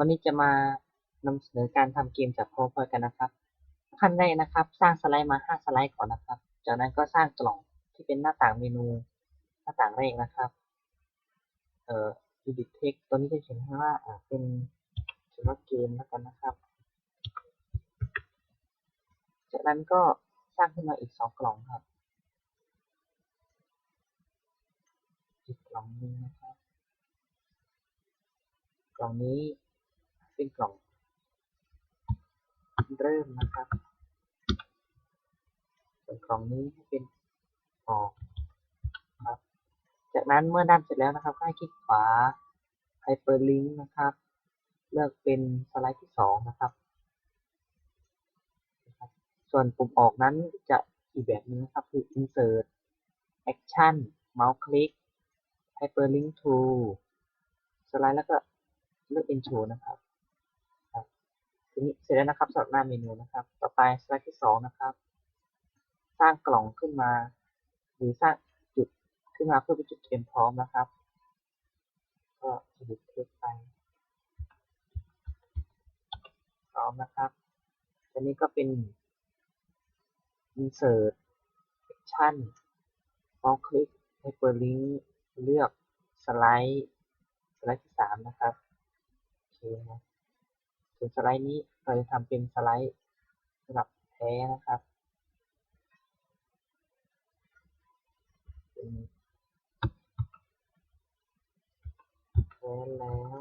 วันนี้จะมานำเสนอการทำเกมจาก PowerPoint กันนะครับขั้นแรกนะครับ สร้างสไลด์มา 5 สไลด์ก่อนนะครับ จากนั้นก็สร้างกล่องที่เป็นหน้าต่างเมนู หน้าต่างแรกนะครับเอ่อ edit text ตัวนี้จะเขียนว่าเป็นเขียนว่าเกมแล้วกันนะครับ จากนั้นก็สร้างขึ้นมาอีก 2 กล่องครับอีกกล่องหนึงนะครับกล่องนี้ เป็นกล่อง เริ่มนะครับส่วนกล่องนี้ให้เป็นออกครับ จากนั้นเมื่อด้านเสร็จแล้วนะครับ ให้คลิกขวา Hyperlink นะครับ เลือกเป็นสไลด์ที่สองนะครับ ส่วนปุ่มออกนั้นจะอีกแบบนึงนะครับ คือ Insert Action Mouse Click Hyperlink to สไลด์แล้วก็เลือก Intro นะครับ นี้เสร็จแล้วนะครับสำหรับหน้าเมนูนะครับ ต่อไปสไลด์ที่สองนะครับ สร้างกล่องขึ้นมา หรือสร้างจุดขึ้นมาเพื่อเป็นจุดเตรียมพร้อมนะครับ ก็ edit text ไปพร้อมนะครับอันนี้ก็เป็น insert action mouse click hyperlink เลือกสไลด์สไลด์ที่สามนะครับโอเคนะ ส่วนสไลด์นี้เราจะทำเป็นสไลด์สำหรับแท้นะครับเป็นแท้แล้ว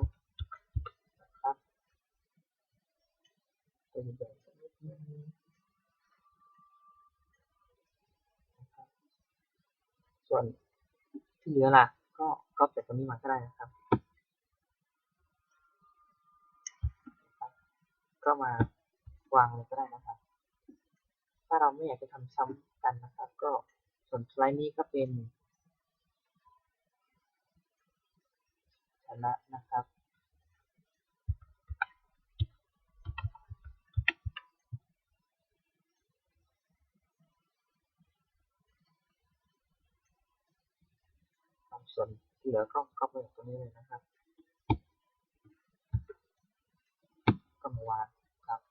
นะครับเป็นแบบสักนิดนึงนะครับส่วนที่เหลือล่ะ ก็ก็จากตรงนี้มาก็ได้นะครับ ก็มาวางเลยก็ได้นะครับ ถ้าเราไม่อยากจะทำซ้ำกันนะครับ ก็ส่วนสไลด์นี้ก็เป็นชนะนะครับส่วนที่เหลือก็ก็ไปตรงนี้เลยนะครับก็มาวางครับ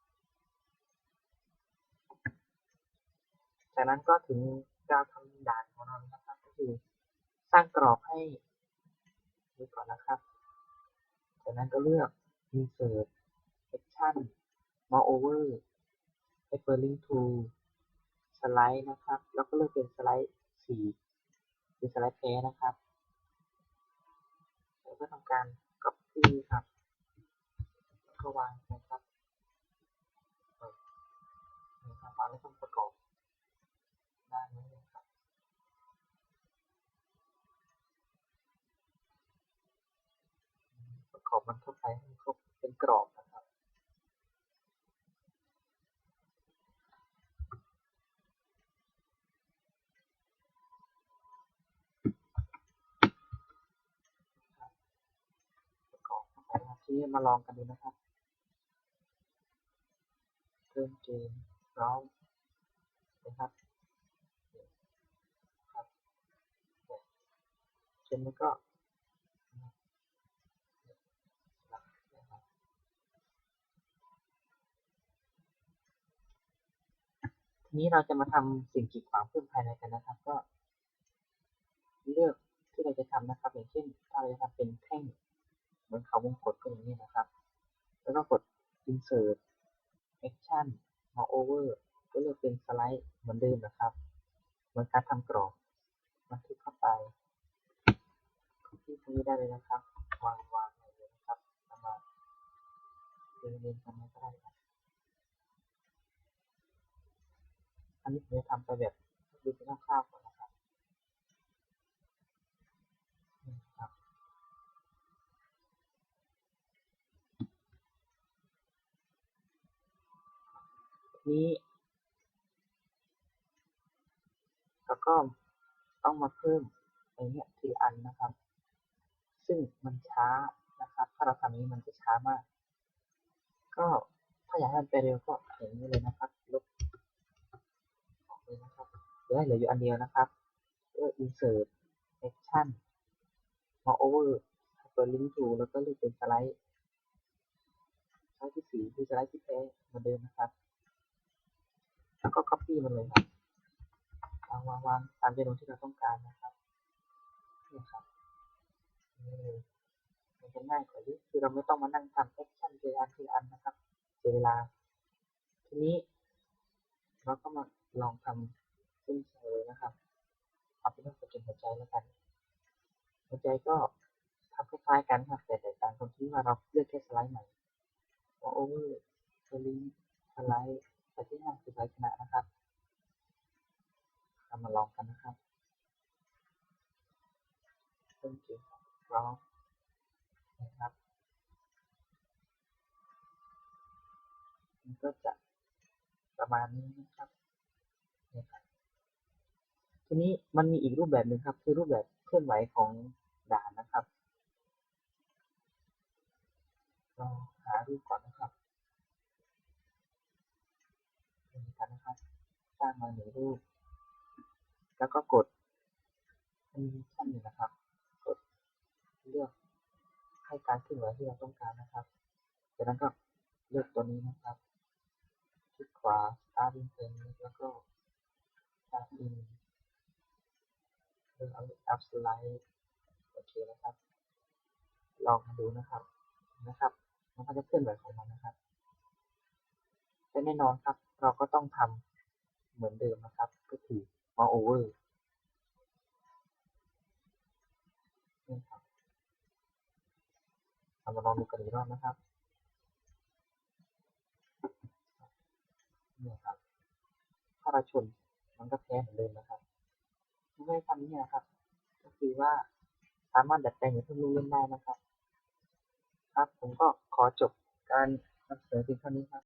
จากนั้นก็ถึงการทำด่านของเรานะครับ ก็คือสร้างกรอบให้นี้ก่อนนะครับ จากนั้นก็เลือก insert action mouse over hyperlink to สไลด์นะครับ แล้วก็เลือกเป็นสไลด์สี่เป็นสไลด์แท้นะครับแล้วก็ทำการ copy ครับแล้วก็วางนะครับวางแล้วก็ประกอบด้านนี้เลยครับ ประกอบมันเข้าไปให้ครบเป็นกรอบนะครับ ประกอบเข้าไปนะครับทีนี้มาลองกันดูนะครับเริ่มเกมพร้อมนะครับครับเช่นแล้วก็นะครับที นี้เราจะมาทำสิ่งกีดขวางเพิ่มภายในกันนะครับ ก็ เลือกที่เราจะทำนะครับ อย่างเช่น ถ้าเราจะทำเป็นแท่งเหมือนเขาวงกตก็อย่างนี้นะครับ แล้วก็กด insert action mouse over ก็เลือกเป็นสไลด์เหมือนเดิมนะครับ เหมือนการทำกรอบบันทึกเข้าไปที่ตรงนี้ได้เลยนะครับ วางวางเลยนะครับมาเรียนเรียนกันก็ได้ครับ อันนี้ผมจะทำไปแบบดูเป็นคร่าวๆก่อนนะครับนี่ครับ นี้แล้วก็ต้องมาเพิ่มไอเนี่ยทีอันนะครับ ซึ่งมันช้านะครับ ถ้าเราทำนี้มันจะช้ามาก ก็ถ้าอยากให้มันไปเร็วก็อย่างนี้เลยนะครับ ลบออกเลยนะครับเหลื อให้เหลืออยู่อันเดียวนะครับเลือก insert action mouse over hyperlink to แล้วก็เลือกเป็นสไลด์สไลด์ที่สี่คือสไลด์ที่แพ้เหมือนเดิมนะครับ แล้วก็ copy มันเลยครับวางวางวางตามจำนวนที่เราต้องการนะครับนี่ครับนี่เลยมันจะง่ายกว่าเยอะคือเราไม่ต้องมานั่งทำแอคชั่นทีละอันทีละอันนะครับเสียเวลา ทีนี้เราก็มาลองทำ เส้นเสยนะครับเอาเป็นว่าเป็นหัวใจแล้วกัน หัวใจก็ทำคล้ายๆกันครับแต่แตกต่างตรงที่ว่าเราเลือกแค่สไลด์ใหม่ว่าโอเวอร์สลิงสไลด์แต่ที่ห้าคือสไลด์ชนะนะครับเรามาลองกันนะครับเริ่มเกมร้อมนะครับมันก็จะประมาณนี้นะครับนี่ครับ ทีนี้มันมีอีกรูปแบบหนึ่งครับ คือรูปแบบเคลื่อนไหวของด่านนะครับเราหารูปก่อนนะครับนี่กันนะครับสร้างมาหนึ่งรูป แล้วก็กดอันนี้ขั้นหนึ่งนะครับ กดเลือกให้การเคลื่อนไหวที่เราต้องการนะครับจากนั้นก็เลือกตัวนี้นะครับคลิกขวา starting point แล้วก็ start in เลือกเอา up slide โอเคนะครับ ลองมาดูนะครับนะครับ มันก็จะเคลื่อนไหวของมันนะครับแต่แน่นอนครับ เราก็ต้องทำเหมือนเดิมนะครับ ก็คือ mouse over นี่ครับเรามาลองดูกันอีกรอบนะครับนี่ครับถ้าเราชนมันก็แพ้เหมือนเดิมนะครับ ไม่ได้ทำนี่นะครับ ก็คือว่าสามารถดัดแปลงอย่างที่รู้เล่นได้นะครับ ครับผมก็ขอจบการนำเสนอเพียงเท่านี้ครับ